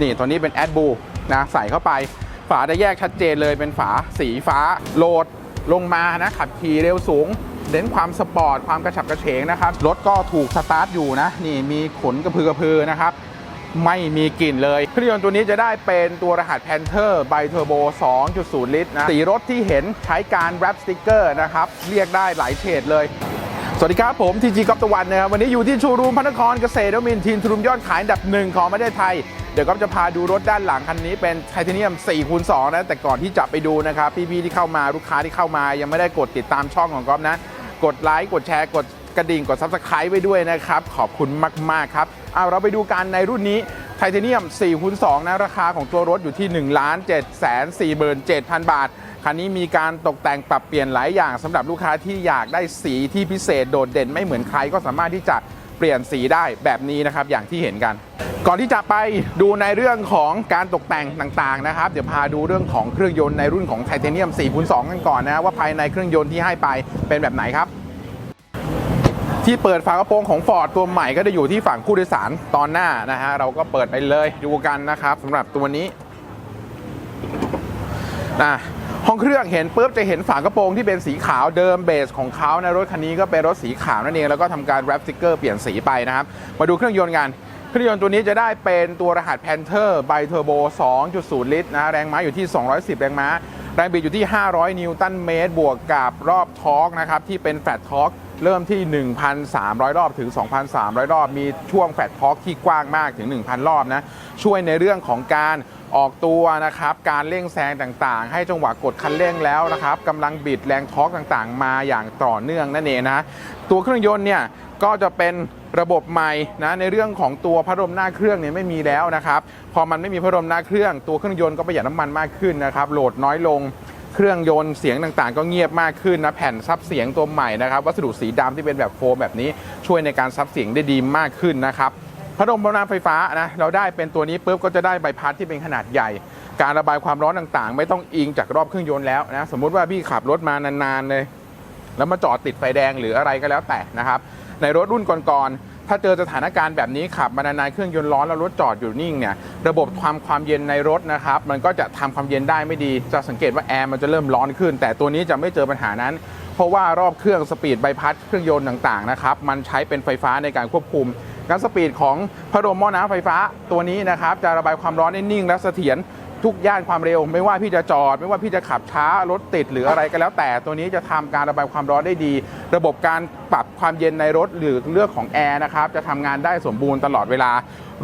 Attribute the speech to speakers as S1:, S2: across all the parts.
S1: นี่ตัวนี้เป็นแอดบูนะใส่เข้าไป ฝาจะแยกชัดเจนเลยเป็นฝาสีฟ้าโหลดลงมานะขับขี่เร็วสูงเน้นความสปอร์ตความกระฉับกระเฉงนะครับรถก็ถูกสตาร์ทอยู่นะนี่มีขนกระพือกระพือนะครับไม่มีกลิ่นเลยเครื่องยนต์ตัวนี้จะได้เป็นตัวรหัส Panther Bi Turbo 2.0 ลิตรนะสีรถที่เห็นใช้การแรปสติกเกอร์นะครับ เรียกได้หลายเฉดเลย สวัสดีครับ ผมทีจีกอฟตะวันนะครับวันนี้อยู่ที่ชว์รูมพระนครเกษตรนมินทีมทุรุมยอดขายอันดับหนึ่งของประเทศไทย เดี๋ยวก็จะพาดูรถด้านหลังคันนี้เป็นไทเทเนียม4คูณ2นะแต่ก่อนที่จะไปดูนะครับ พี่ๆที่เข้ามาลูกค้าที่เข้ามายังไม่ได้กดติดตามช่องของก๊อฟนะ กดไลค์กดแชร์กดกระดิ่งกด Subscribe ไว้ด้วยนะครับ ขอบคุณมากๆครับเอาเราไปดูกันในรุ่นนี้ไทเทเนียม4คูณ2นะราคาของตัวรถอยู่ที่ 1 7 4 7 0 0 0 บาท คันนี้มีการตกแต่งปรับเปลี่ยนหลายอย่างสำหรับลูกค้าที่อยากได้สีที่พิเศษโดดเด่นไม่เหมือนใครก็สามารถที่จะเปลี่ยนสีได้แบบนี้นะครับอย่างที่เห็นกัน ก่อนที่จะไปดูในเรื่องของการตกแต่งต่างๆนะครับ เดี๋ยวพาดูเรื่องของเครื่องยนต์ในรุ่นของไทเทเนียม4.2กันก่อนนะว่าภายในเครื่องยนต์ที่ให้ไปเป็นแบบไหนครับ ที่เปิดฝากระโปรงของ Ford ตัวใหม่ก็จะอยู่ที่ฝั่งผู้โดยสารตอนหน้านะฮะเราก็เปิดไปเลยดูกันนะครับสำหรับตัวนี้นะ ห้องเครื่องเห็นปุ๊บจะเห็นฝากระโปรงที่เป็นสีขาวเดิมเบสของเขาในะรถคันนี้ก็เป็นรถสีขาวนั่นเองแล้วก็ทำการแรปสติกเกอร์เปลี่ยนสีไปนะครับมาดูเครื่องยนต์กันเครื่องยนต์ตัวนี้จะได้เป็นตัวรหัส Panther Bi Turbo 2.0 ลิตรนะแรงม้าอยู่ที่ 210 แรงม้า แรงบิดอยู่ที่ 500 นิวตันเมตร บวกกับรอบทอร์กนะครับที่เป็นแฟลตทอร์กเริ่มที่ 1,300 รอบถึง 2,300 รอบ มีช่วงแฟลตทอร์กที่กว้างมากถึง 1,000 รอบนะ ช่วยในเรื่องของการออกตัวนะครับ การเร่งแซงต่างๆ ให้จังหวะกดคันเร่งแล้วนะครับกำลังบิดแรงทอร์กต่างๆ มาอย่างต่อเนื่องนั่นเองนะ ตัวเครื่องยนต์เนี่ยก็จะเป็น ระบบใหม่นะในเรื่องของตัวพัดลมหน้าเครื่องเนี่ยไม่มีแล้วนะครับพอมันไม่มีพัดลมหน้าเครื่อง ตัวเครื่องยนต์ก็ประหยัดน้ำมันมากขึ้นนะครับโหลดน้อยลงเครื่องยนต์เสียงต่างๆ ก็เงียบมากขึ้นนะแผ่นซับเสียงตัวใหม่นะครับวัสดุสีดำที่เป็นแบบโฟมแบบนี้ช่วยในการซับเสียงได้ดีมากขึ้นนะครับพัดลมบำนาไฟฟ้านะเราได้เป็นตัวนี้ปุ๊บก็จะได้ใบพัดที่เป็นขนาดใหญ่ การระบายความร้อนต่างๆ ไม่ต้องอิงจากรอบเครื่องยนต์แล้วนะสมมุติว่าพี่ขับรถมานานๆเลยแล้วมาจอดติดไฟแดงหรืออะไรก็แล้วแต่นะครับ ในรถรุ่นก่อนๆ ถ้าเจอสถานการณ์แบบนี้ขับมานานๆเครื่องยนต์ร้อนแล้วรถจอดอยู่นิ่งเนี่ยระบบความความเย็นในรถนะครับมันก็จะทำความเย็นได้ไม่ดี จะสังเกตว่าแอร์มันจะเริ่มร้อนขึ้น แต่ตัวนี้จะไม่เจอปัญหานั้น เพราะว่ารอบเครื่องสปีดใบพัดเครื่องยนต์ต่างๆนะครับมันใช้เป็นไฟฟ้าในการควบคุมการสปีดของพัดลมหม้อน้ำไฟฟ้าตัวนี้นะครับจะระบายความร้อนได้นิ่งและเสถียร ทุกย่านความเร็ว ไม่ว่าพี่จะจอด ไม่ว่าพี่จะขับช้ารถติดหรืออะไรก็แล้วแต่ตัวนี้จะทำการระบายความร้อนได้ดี ระบบการปรับความเย็นในรถหรือเรื่องของแอร์นะครับจะทำงานได้สมบูรณ์ตลอดเวลา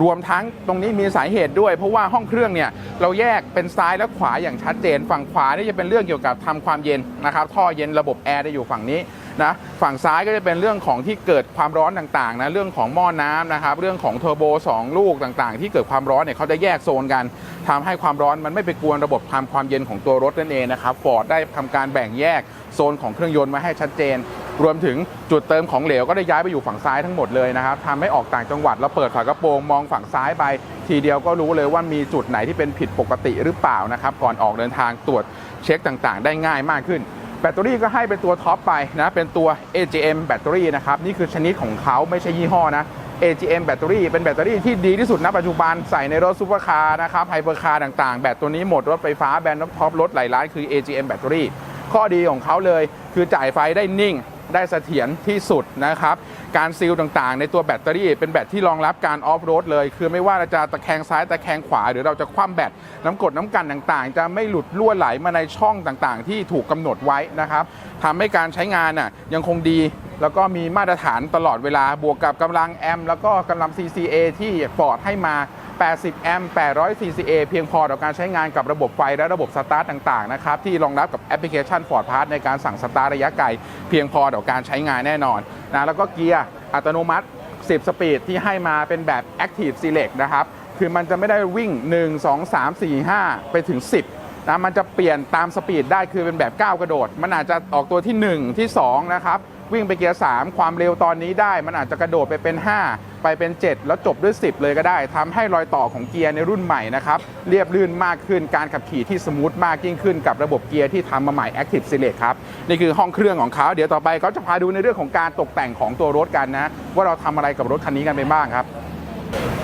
S1: รวมทั้งตรงนี้มีสาเหตุด้วย เพราะว่าห้องเครื่องเนี่ยเราแยกเป็นซ้ายและขวาอย่างชัดเจน ฝั่งขวานี่จะเป็นเรื่องเกี่ยวกับทำความเย็นนะครับท่อเย็นระบบแอร์จะอยู่ฝั่งนี้ นะฝั่งซ้ายก็จะเป็นเรื่องของที่เกิดความร้อนต่างๆนะเรื่องของหม้อน้ำนะครับเรื่องของเทอร์โบสองลูกต่างๆ ที่เกิดความร้อนเนี่ยเขาจะแยกโซนกันทำให้ความร้อนมันไม่ไปกวนระบบทำความเย็นของตัวรถนั่นเองนะครับฟอร์ดได้ทำการแบ่งแยกโซนของเครื่องยนต์มาให้ชัดเจน รวมถึงจุดเติมของเหลวก็ได้ย้ายไปอยู่ฝั่งซ้ายทั้งหมดเลยนะครับทำให้ออกต่างจังหวัดแล้วเปิดฝากระโปรงมองฝั่งซ้ายไป ทีเดียวก็รู้เลยว่ามีจุดไหนที่เป็นผิดปกติหรือเปล่านะครับก่อนออกเดินทางตรวจเช็คต่างๆ ได้ง่ายมากขึ้น แบตเตอรี่ก็ให้เป็นตัวท็อปไปนะ เป็นตัว AGM แบตเตอรี่นะครับ นี่คือชนิดของเขาไม่ใช่ยี่ห้อนะ AGM แบตเตอรี่เป็นแบตเตอรี่ที่ดีที่สุดณปัจจุบันใส่ในรถซูเปอร์คาร์นะครับไฮเปอร์คาร์ต่างๆ แบตตัวนี้หมดรถไฟฟ้าแบรนด์ท็อปรถหลายร้านคือ AGM แบตเตอรี่ข้อดีของเขาเลยคือจ่ายไฟได้นิ่ง ได้เสถียรที่สุดนะครับ การซีลต่างๆ ในตัวแบตเตอรี่เป็นแบตที่รองรับการออฟโรดเลย คือไม่ว่าเราจะตะแคงซ้ายตะแคงขวา หรือเราจะคว่ำแบตน้ำกดน้ำกันต่างๆ จะไม่หลุดรั่วไหลมาในช่องต่างๆ ที่ถูกกำหนดไว้นะครับทำให้การใช้งานน่ะยังคงดีแล้วก็มีมาตรฐานตลอดเวลาบวกกับกำลังแอมป์แล้วก็กำลัง CCA ที่ฟอร์ดให้มา 80 แอมป์800 CCA เพียงพอต่อการใช้งานกับระบบไฟและระบบสตาร์ตต่างๆนะครับที่รองรับกับแอปพลิเคชัน Ford Pass ในการสั่งสตาร์ทระยะไกล เพียงพอต่อการใช้งานแน่นอนนะแล้วก็เกียร์อัตโนมัติ 10 สปีดที่ให้มาเป็นแบบ Active Select นะครับคือมันจะไม่ได้วิ่ง 1 2 3 4 5 ไปถึง 10นะมันจะเปลี่ยนตามสปีดได้คือเป็นแบบก้ากระโดด มันอาจจะออกตัวที่ 1 ที่ 2 นะครับ วิ่งไปเกียร์ 3 ความเร็วตอนนี้ได้ มันอาจจะกระโดดไปเป็น 5 ไปเป็น 7 แล้วจบด้วย 10 เลยก็ได้ทำให้รอยต่อของเกียร์ในรุ่นใหม่นะครับ เรียบลื่นมากขึ้นการขับขี่ที่สมูทมากยิ่งขึ้นกับระบบเกียร์ที่ทำมาใหม่ Active Select ครับ นี่คือห้องเครื่องของเขาเดี๋ยวต่อไปเขาจะพาดูในเรื่องของการตกแต่งของตัวรถกันนะ ว่าเราทำอะไรกับรถคันนี้กันไปบ้างครับ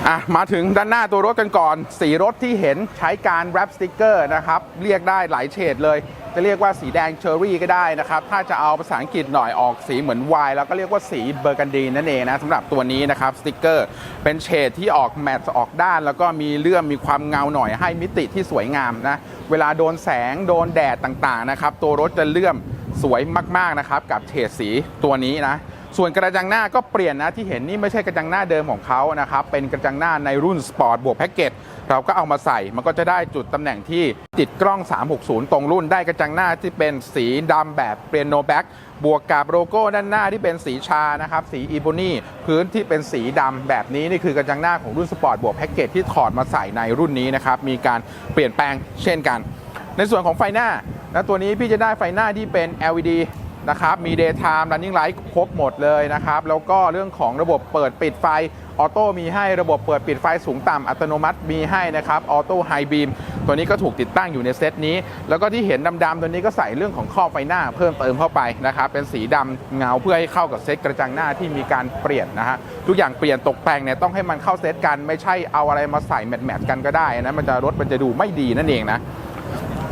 S1: อะมาถึงด้านหน้าตัวรถกันก่อน สีรถที่เห็นใช้การแรปสติกเกอร์นะครับ เรียกได้หลายเฉดเลย จะเรียกว่าสีแดงเชอร์รี่ก็ได้นะครับ ถ้าจะเอาภาษาอังกฤษหน่อยออกสีเหมือนไวน์แล้วก็เรียกว่าสีเบอร์กันดีนั่นเองนะสำหรับตัวนี้นะครับสติกเกอร์เป็นเฉดที่ออกแมตต์ออกด้าน แล้วก็มีเลื่อมมีความเงาหน่อยให้มิติที่สวยงามนะเวลาโดนแสงโดนแดดต่างๆนะครับตัวรถจะเลื่อมสวยมากๆนะครับกับเฉดสีตัวนี้นะ ส่วนกระจังหน้าก็เปลี่ยนนะที่เห็นนี่ไม่ใช่กระจังหน้าเดิมของเขานะครับเป็นกระจังหน้าในรุ่นสปอร์ตบวกแพ็กเกจเราก็เอามาใส่มันก็จะได้จุดตำแหน่งที่ติดกล้อง 360 ตรงรุ่นได้กระจังหน้าที่เป็นสีดำแบบเปียโนแบ็กบวกกับโลโก้ด้านหน้าที่เป็นสีชานะครับสีอีโบนี่พื้นที่เป็นสีดำแบบนี้นี่คือกระจังหน้าของรุ่นสปอร์ตบวกแพ็กเกจที่ถอดมาใส่ในรุ่นนี้นะครับมีการเปลี่ยนแปลงเช่นกัน ในส่วนของไฟหน้านะตัวนี้พี่จะได้ไฟหน้าที่เป็น LED นะครับมี daytime running light ครบหมดเลยนะครับ แล้วก็เรื่องของระบบเปิดปิดไฟออโต้มีให้ระบบเปิดปิดไฟสูงต่ำอัตโนมัติมีให้นะครับออโต้ไฮบีมตัวนี้ก็ถูกติดตั้งอยู่ในเซตนี้ แล้วก็ที่เห็นดำๆตัวนี้ก็ใส่เรื่องของข้อบไฟหน้าเพิ่มเติมเข้าไปนะครับเป็นสีดำเงาเพื่อให้เข้ากับเซตกระจังหน้าที่มีการเปลี่ยนนะฮะทุกอย่างเปลี่ยนตกแต่งเนี่ยต้องให้มันเข้าเซตกันไม่ใช่เอาอะไรมาใส่แมทๆกันก็ได้นะมันจะรถมันจะดูไม่ดีนั่นเองนะ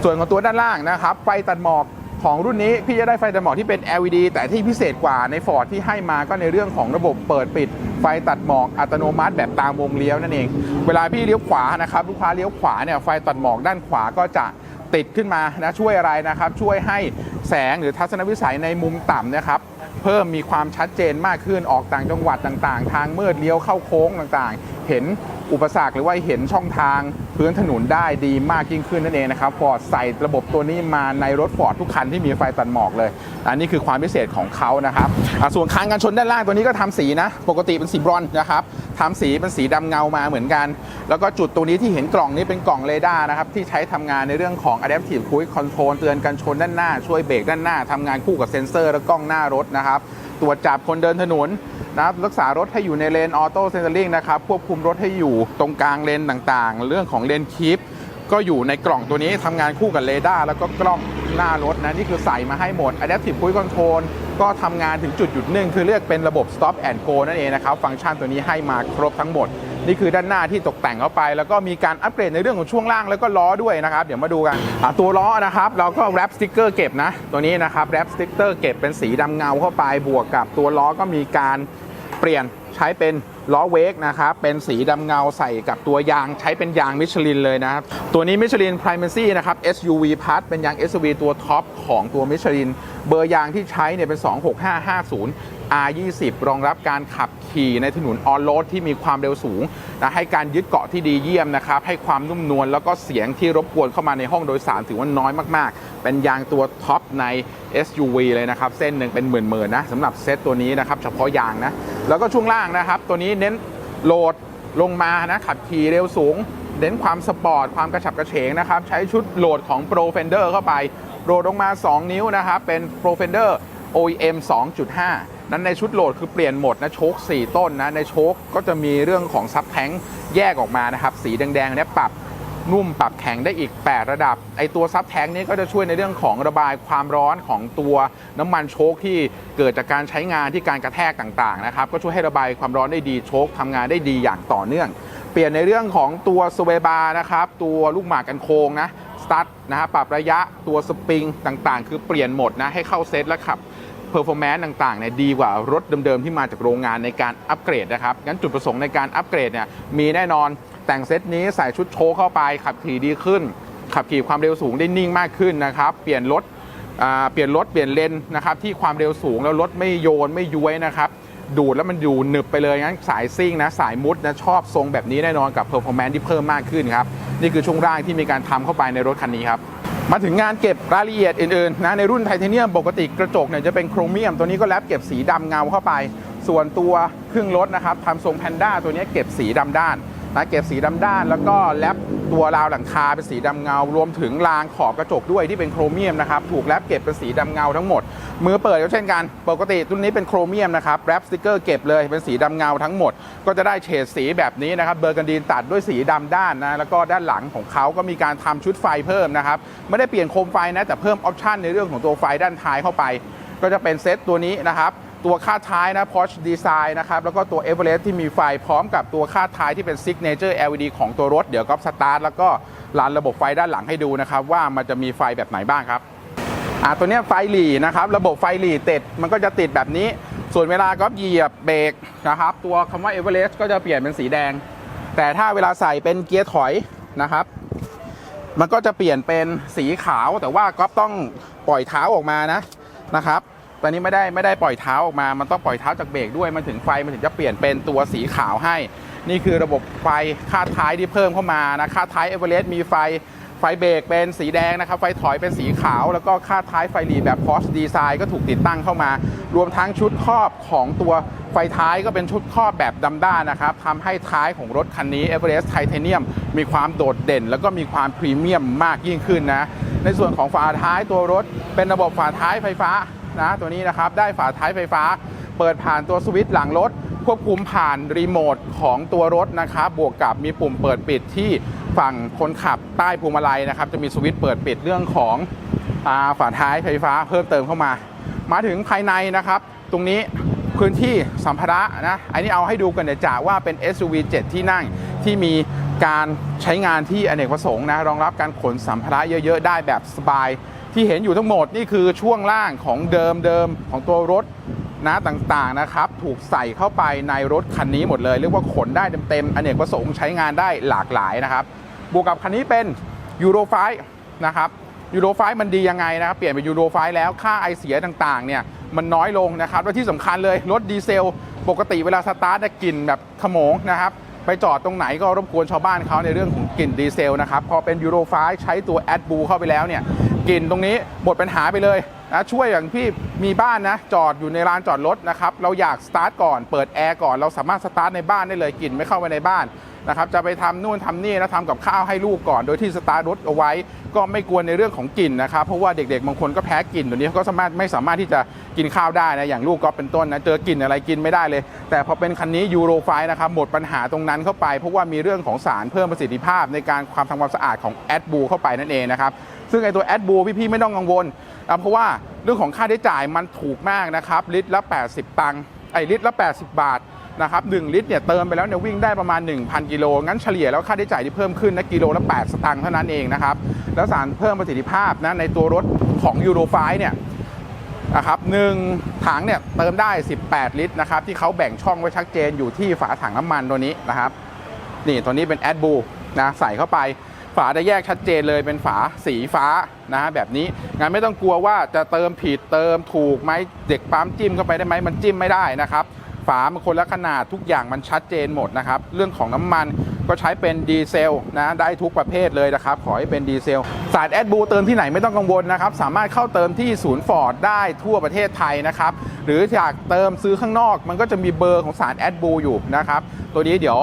S1: ส่วนของตัวด้านล่างนะครับไฟตัดหมอก ของรุ่นนี้พี่จะได้ไฟตัดหมอกที่เป็น LED แต่ที่พิเศษกว่าใน Ford ที่ให้มาก็ในเรื่องของระบบเปิดปิด ไฟตัดหมอกอัตโนมัติแบบตามวงเลี้ยวนั่นเอง เวลาพี่เลี้ยวขวานะครับลูกค้าเลี้ยวขวาเนี่ยไฟตัดหมอกด้านขวาก็จะติดขึ้นมานะช่วยอะไรนะครับ ช่วยให้แสงหรือทัศนวิสัยในมุมต่ำนะครับเพิ่มมีความชัดเจนมากขึ้นออกต่างจังหวัดต่างๆ ทางมืดเลี้ยวเข้าโค้งต่างๆเห็นอุปสรรคหรือว่าเห็นช่องทางพื้นถนนได้ดีมากยิ่งขึ้นนั่นเองนะครับฟอร์ดใส่ระบบตัวนี้มาในรถฟอร์ดทุกคันที่มีไฟตัดหมอกเลย อันนี้คือความพิเศษของเขานะครับส่วนคานกันชนด้านล่างตัวนี้ก็ทำสีนะ ปกติเป็นสีบรอนซ์นะครับทำสีเป็นสีดำเงามาเหมือนกัน แล้วก็จุดตรงนี้ที่เห็นกล่องนี้เป็นกล่องเรดาร์นะครับที่ใช้ทำงานในเรื่องของ Adaptive Cruise Control เตือนกันชนด้านหน้าช่วยเบรกด้านหน้าทำงานคู่กับเซ็นเซอร์และกล้องหน้ารถนะครับตรวจจับคนเดินถนน นะครับรักษารถให้อยู่ในเลนออโต้เซนเซอร์ลิงนะครับควบคุมรถให้อยู่ตรงกลางเลนต่างๆ เรื่องของเลนคีปก็อยู่ในกล่องตัวนี้ทำงานคู่กับเรดาร์แล้วก็กล้องหน้ารถนะ นี่คือใส่มาให้หมด Adaptive Cruise Control ก็ทำงานถึงจุดหยุดนิ่งคือเรียกเป็นระบบ Stop and Go นั่นเองนะครับ ฟังก์ชันตัวนี้ให้มาครบทั้งหมด นี่คือด้านหน้าที่ตกแต่งเข้าไป แล้วก็มีการอัปเกรดในเรื่องของช่วงล่างแล้วก็ล้อด้วยนะครับ เดี๋ยวมาดูกัน ตัวล้อนะครับ เราก็แรปสติกเกอร์เก็บนะ ตัวนี้นะครับแรปสติกเกอร์เก็บเป็นสีดำเงาเข้าไปบวกกับตัวล้อก็มีการ ปลี่ยนใช้เป็นล้อเวกนะครับเป็นสีดำเงาใส่กับตัวยางใช้เป็นยางมิชลินเลยนะครับ ตัวนี้มิชลิน Primacy นะครับ SUV Plus เป็นยาง SUV ตัวท็อปของตัวมิชลิน เบอร์ยางที่ใช้เนี่ยเป็น 26550 R20 รองรับการขับขี่ในถนนออนโรดที่มีความเร็วสูงนะให้การยึดเกาะที่ดีเยี่ยมนะครับ ให้ความนุ่มนวลแล้วก็เสียงที่รบกวนเข้ามาในห้องโดยสารถือว่าน้อยมาก ๆ เป็นยางตัวท็อปใน SUV เลยนะครับ เส้นหนึ่งเป็นหมื่นๆนะสำหรับเซตตัวนี้นะครับ เฉพาะยางนะ แล้วก็ช่วงล่างนะครับ ตัวนี้เน้นโหลดลงมานะขับขี่เร็วสูงเน้นความสปอร์ต ความกระฉับกระเฉงนะครับ ใช้ชุดโหลดของ Pro Fender เข้าไป โหลดลงมา 2 นิ้วนะครับ เป็น Pro Fender OEM 2.5 นั้นในชุดโหลดคือเปลี่ยนโหมดนะ โชค 4 ต้นนะ ในโชคก็จะมีเรื่องของซับแทงแยกออกมานะครับ สีแดงๆเนี่ยปรับนุ่มปรับแข็งได้อีก 8 ระดับ ไอตัวซับแทงนี้ก็จะช่วยในเรื่องของระบายความร้อนของตัวน้ำมันโชคที่เกิดจากการใช้งานที่การกระแทกต่างๆนะครับ ก็ช่วยให้ระบายความร้อนได้ดีโชคทำงานได้ดีอย่างต่อเนื่อง เปลี่ยนในเรื่องของตัวสเวบาร์นะครับ ตัวลูกหมากกันโค้งนะ สตาร์ทนะฮะปรับระยะตัวสปริงต่างๆ คือเปลี่ยนหมดนะให้เข้าเซตและขับเพอร์ฟอร์แมนซ์ต่างๆเนี่ยดีกว่ารถเดิมๆ ที่มาจากโรงงานในการอัปเกรดนะครับ งั้นจุดประสงค์ในการอัปเกรดเนี่ยมีแน่นอนแต่งเซตนี้ใส่ชุดโชว์เข้าไป ขับขี่ดีขึ้น ขับขี่ความเร็วสูงได้นิ่งมากขึ้นนะครับ เปลี่ยนรถอ่าเปลี่ยนรถเปลี่ยนเลนนะครับที่ความเร็วสูงแล้วรถไม่โยนไม่ย้วยนะครับ ดูดแล้วมันอยู่หนึบไปเลยงั้นสายซิ่งนะสายมุดนะชอบทรงแบบนี้แน่นอนกับเพอร์ฟอร์แมนซ์ที่เพิ่มมากขึ้นครับนี่คือช่วงร่างที่มีการทำเข้าไปในรถคันนี้ครับมาถึงงานเก็บรายละเอียดอื่นๆนะในรุ่นไทเทเนียมปกติกระจกเนี่ยจะเป็นโครเมียม ตัวนี้ก็แลบเก็บสีดำเงาเข้าไป ส่วนตัวเครื่องรถนะครับทำทรงแพนด้าตัวนี้เก็บสีดำด้านนะเก็บสีดำด้าน แล้วก็แลบตัวราวหลังคาเป็นสีดำเงา รวมถึงรางขอบกระจกด้วยที่เป็นโครเมียมนะครับถูกแลบเก็บเป็นสีดำเงาทั้งหมด มือเปิดก็เช่นกัน ปกติตัวนี้เป็นโครเมียมนะครับแรปสติกเกอร์เก็บเลยเป็นสีดำเงาทั้งหมด ก็จะได้เฉดสีแบบนี้นะครับเบอร์กันดีนตัดด้วยสีดำด้านนะแล้วก็ด้านหลังของเขาก็มีการทำชุดไฟเพิ่มนะครับไม่ได้เปลี่ยนโคมไฟนะแต่เพิ่มออปชันในเรื่องของตัวไฟด้านท้ายเข้าไป ก็จะเป็นเซตตัวนี้นะครับ ตัวคาดท้ายนะ Porsche Design นะครับ แล้วก็ตัว Everest ที่มีไฟพร้อมกับตัวคาดท้ายที่เป็น Signature LED ของตัวรถ เดี๋ยวก็สตาร์ทแล้วก็รันระบบไฟด้านหลังให้ดูนะครับ ว่ามันจะมีไฟแบบไหนบ้างครับอ่าตัวเนี้ยไฟหลีนะครับ ระบบไฟหลีติดมันก็จะติดแบบนี้ ส่วนเวลาก็เหยียบเบรกนะครับ ตัวคำว่า Everest ก็จะเปลี่ยนเป็นสีแดง แต่ถ้าเวลาใส่เป็นเกียร์ถอยนะครับมันก็จะเปลี่ยนเป็นสีขาวแต่ว่าก็ต้องปล่อยเท้าออกมานะนะครับ ตอนนี้ไม่ได้ไม่ได้ปล่อยเท้าออกมา มันต้องปล่อยเท้าจากเบรกด้วย มันถึงไฟมันถึงจะเปลี่ยนเป็นตัวสีขาวให้ นี่คือระบบไฟคาดท้ายที่เพิ่มเข้ามานะคาดท้ายเอเวอเรสต์มีไฟไฟเบรกเป็นสีแดงนะครับ ไฟถอยเป็นสีขาว แล้วก็คาดท้ายไฟหลีแบบพอสดีไซน์ก็ถูกติดตั้งเข้ามา รวมทั้งชุดครอบของตัวไฟท้ายก็เป็นชุดครอบแบบดำด้านนะครับทำให้ท้ายของรถคันนี้ Everest Titanium มีความโดดเด่น แล้วก็มีความพรีเมียมมากยิ่งขึ้นนะ ในส่วนของฝาท้ายตัวรถเป็นระบบฝาท้ายไฟฟ้า นะตัวนี้นะครับได้ฝาท้ายไฟฟ้า เปิดผ่านตัวสวิตช์หลังรถ ควบคุมผ่านรีโมทของตัวรถนะครับบวกกับมีปุ่มเปิดปิดที่ฝั่งคนขับใต้พวงมาลัยนะครับจะมีสวิตช์เปิดปิดเรื่องของฝาท้ายไฟฟ้าเพิ่มเติมเข้ามา มาถึงภายในนะครับ ตรงนี้พื้นที่สัมภาระนะอันนี้เอาให้ดูกันเดี๋ยวจ่าว่าเป็น SUV 7 ที่นั่งที่มีการใช้งานที่อเนกประสงค์นะรองรับการขนสัมภาระเยอะ ๆ ได้แบบสบาย ที่เห็นอยู่ทั้งหมดนี่คือช่วงล่างของเดิมๆของตัวรถนะต่างๆนะครับ ถูกใส่เข้าไปในรถคันนี้หมดเลย เรียกว่าขนได้เต็มๆอเนกประสงค์ใช้งานได้หลากหลายนะครับบวกกับคันนี้เป็นยูโรไฟนะครับยูโรไฟมันดียังไงนะครับ เปลี่ยนเป็นยูโรไฟแล้วค่าไอเสียต่างๆเนี่ยมันน้อยลงนะครับและที่สำคัญเลยรถดีเซล ปกติเวลาสตาร์ทจะกลิ่นแบบขโมงนะครับ ไปจอดตรงไหนก็รบกวนชาวบ้านเขาในเรื่องของกลิ่นดีเซลนะครับ พอเป็นยูโรไฟใช้ตัวแอดบูเข้าไปแล้วเนี่ยกลิ่นตรงนี้หมดปัญหาไปเลยนะช่วยอย่างพี่มีบ้านนะจอดอยู่ในลานจอดรถนะครับเราอยากสตาร์ทก่อนเปิดแอร์ก่อนเราสามารถสตาร์ทในบ้านได้เลยกลิ่นไม่เข้าไปในบ้าน นะครับจะไปทำนู่นทำนี่แล้วทำกับข้าวให้ลูกก่อน โดยที่สตาร์ทรถเอาไว้ ก็ไม่กวนในเรื่องของกลิ่นนะครับเพราะว่าเด็กๆบางคนก็แพ้กลิ่นตัวนี้เขาก็สามารถไม่สามารถที่จะกินข้าวได้นะอย่างลูกก็เป็นต้นนะเจอกลิ่นอะไรกินไม่ได้เลย แต่พอเป็นคันนี้ยูโรไฟนะครับหมดปัญหาตรงนั้นเข้าไป เพราะว่ามีเรื่องของสารเพิ่มประสิทธิภาพ ในการความทำความสะอาดของแอดบูเข้าไปนั่นเองนะครับซึ่งไอตัวแอดบูพี่ๆไม่ต้องกังวลอะเพราะว่าเรื่องของค่าใช้จ่ายมันถูกมากนะครับลิตรละ 80 ตังค์ไอลิตรละ 80 บาท นะครับ1ลิตรเนี่ยเติมไปแล้วเนี่ยวิ่งได้ประมาณ 1,000 กิโล งั้นเฉลี่ยแล้วค่าใช้จ่ายที่เพิ่มขึ้นนะกิโลละ 8 สตางค์เท่านั้นเองนะครับแล้วสารเพิ่มประสิทธิภาพนะในตัวรถของยูโรไฟเนี่ยนะครับหนึ่งถังเนี่ยเติมได้ 18 ลิตรนะครับที่เขาแบ่งช่องไว้ชัดเจนอยู่ที่ฝาถังน้ำมันตัวนี้นะครับนี่ตัวนี้เป็นแอดบูนะใส่เข้าไปฝาจะแยกชัดเจนเลยเป็นฝาสีฟ้านะฮะแบบนี้งั้นไม่ต้องกลัวว่าจะเติมผิดเติมถูกไหมเด็กปั๊มจิ้มเข้าไปได้ไหมมันจิ้มไม่ได้นะครับ ฝามันคนละขนาดทุกอย่างมันชัดเจนหมดนะครับ เรื่องของน้ำมันก็ใช้เป็นดีเซลนะได้ทุกประเภทเลยนะครับ ขอให้เป็นดีเซล สายแอดบูเติมที่ไหนไม่ต้องกังวลนะครับ สามารถเข้าเติมที่ศูนย์ฟอร์ดได้ทั่วประเทศไทยนะครับ หรืออยากเติมซื้อข้างนอก มันก็จะมีเบอร์ของสารแอดบูอยู่นะครับ ตัวนี้เดี๋ยว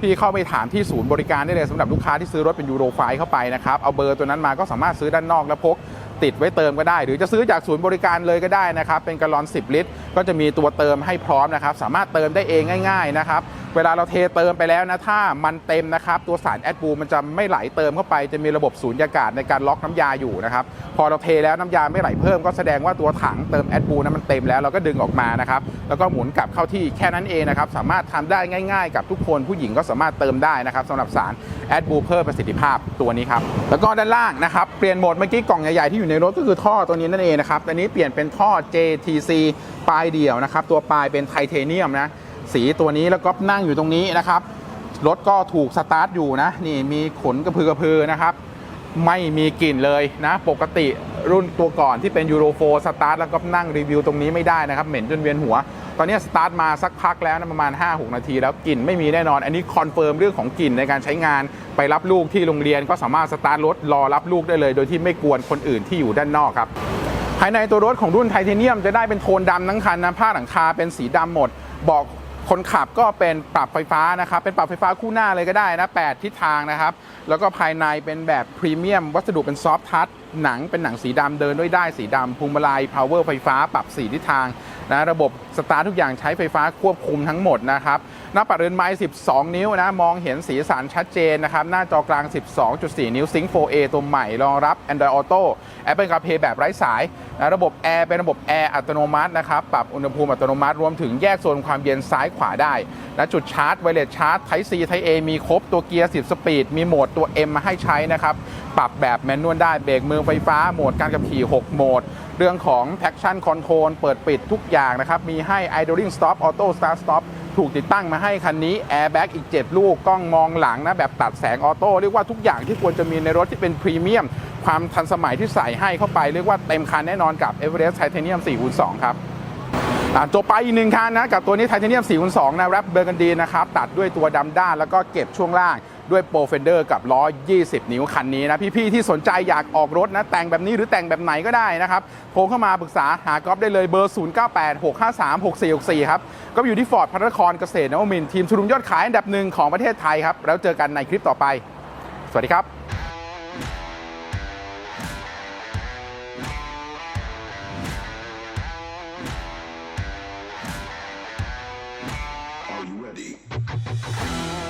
S1: พี่เข้าไปถามที่ศูนย์บริการได้เลยสำหรับลูกค้าที่ซื้อรถเป็นยูโรไฟเข้าไปนะครับเอาเบอร์ตัวนั้นมาก็สามารถซื้อด้านนอกแล้วพก ติดไว้เติมก็ได้ หรือจะซื้อจากศูนย์บริการเลยก็ได้นะครับ เป็นกะลอน 10 ลิตร ก็จะมีตัวเติมให้พร้อมนะครับ สามารถเติมได้เองง่าย ๆ นะครับ เวลาเราเทเติมไปแล้วนะ ถ้ามันเต็มนะครับ ตัวสารแอดบูมันจะไม่ไหลเติมเข้าไป จะมีระบบสูญญากาศในการล็อกน้ำยาอยู่นะครับ พอเราเทแล้วน้ำยาไม่ไหลเพิ่ม ก็แสดงว่าตัวถังเติมแอดบูนั้นมันเต็มแล้ว เราก็ดึงออกมานะครับ แล้วก็หมุนกลับเข้าที่แค่นั้นเองนะครับ สามารถทำได้ง่าย ๆ กับทุกคน ผู้หญิงก็สามารถเติมได้นะครับสำหรับสารแอดบูเพิ่มประสิทธิภาพตัวนี้ครับ แล้วก็ด้านล่างนะครับ เปลี่ยนโหมดเมื่อกี้กล่องใหญ่ๆที่อยู่ในในรถก็คือท่อตัวนี้นั่นเองนะครับอันนี้เปลี่ยนเป็นท่อ JTC ปลายเดี่ยวนะครับ ตัวปลายเป็นไทเทเนียมนะ สีตัวนี้แล้วก็นั่งอยู่ตรงนี้นะครับ รถก็ถูกสตาร์ทอยู่นะ นี่มีขนกระพือกระพือนะครับ ไม่มีกลิ่นเลยนะ ปกติรุ่นตัวก่อนที่เป็นยูโรโฟสตาร์ทแล้วก็นั่งรีวิวตรงนี้ไม่ได้นะครับ เหม็นจนเวียนหัว ตอนนี้สตาร์ทมาสักพักแล้วนะประมาณ 5-6 นาทีแล้วกลิ่นไม่มีแน่นอน อันนี้คอนเฟิร์มเรื่องของกลิ่นในการใช้งานไปรับลูกที่โรงเรียนก็สามารถสตาร์ทรถรอรับลูกได้เลย โดยที่ไม่กวนคนอื่นที่อยู่ด้านนอกครับภายในตัวรถของรุ่นไทเทเนียมจะได้เป็นโทนดำทั้งคันนะผ้าหลังคาเป็นสีดำหมดบอกคนขับก็เป็นปรับไฟฟ้านะครับ เป็นปรับไฟฟ้าคู่หน้าเลยก็ได้นะ 8 ทิศทางนะครับ แล้วก็ภายในเป็นแบบพรีเมียม วัสดุเป็นซอฟทัชหนังเป็นหนังสีดำเดินด้วยได้สีดำพวงมาลัยพาวเวอร์ไฟฟ้าปรับสีทิศทาง นะระบบสตาร์ททุกอย่างใช้ไฟฟ้าควบคุมทั้งหมดนะครับหน้าปัดเรือนไม้ 12 นิ้วนะมองเห็นสีสันชัดเจนนะครับหน้าจอกลาง 12.4 นิ้ว Sync 4A ตัวใหม่รองรับ Android Auto Apple CarPlay แบบไร้สายนะระบบแอร์เป็นระบบแอร์อัตโนมัตินะครับปรับอุณหภูมิอัตโนมัติรวมถึงแยกโซนความเย็นซ้ายขวาได้นะจุดชาร์จไวเลสชาร์จ Type C Type A มีครบตัวเกียร์ 10 สปีด มีโหมดตัว M มาให้ใช้นะครับปรับแบบแมนนวลได้เบรกมือไฟฟ้าโหมดการขับขี่ 6 โหมดเรื่องของ traction control เปิดปิดทุกอย่างนะครับ มีให้ idling stop auto start stop ถูกติดตั้งมาให้คันนี้ airbag อีก 7 ลูก กล้องมองหลังนะ แบบตัดแสงออโต้ เรียกว่าทุกอย่างที่ควรจะมีในรถที่เป็นพรีเมียม ความทันสมัยที่ใส่ให้เข้าไป เรียกว่าเต็มคันแน่นอนกับ Everest Titanium 4.2 ครับ อะจบไปอีกหนึ่งคันนะกับตัวนี้ไทเทเนียม 402 นะแรปเบอร์กันดีนะครับ ตัดด้วยตัวดำด้านแล้วก็เก็บช่วงล่างด้วยโปรเฟนเดอร์กับล้อ 20 นิ้วคันนี้นะพี่ ๆ ที่สนใจอยากออกรถนะ แต่งแบบนี้หรือแต่งแบบไหนก็ได้นะครับโทรเข้ามาปรึกษาหากอล์ฟได้เลยเบอร์ 0986536464 ครับ ก็อยู่ที่ฟอร์ดพระนครเกษตรนวมินทร์ทีมชุมนุมยอดขายอันดับหนึ่งของประเทศไทยครับ แล้วเจอกันในคลิปต่อไป สวัสดีครับ Are you ready?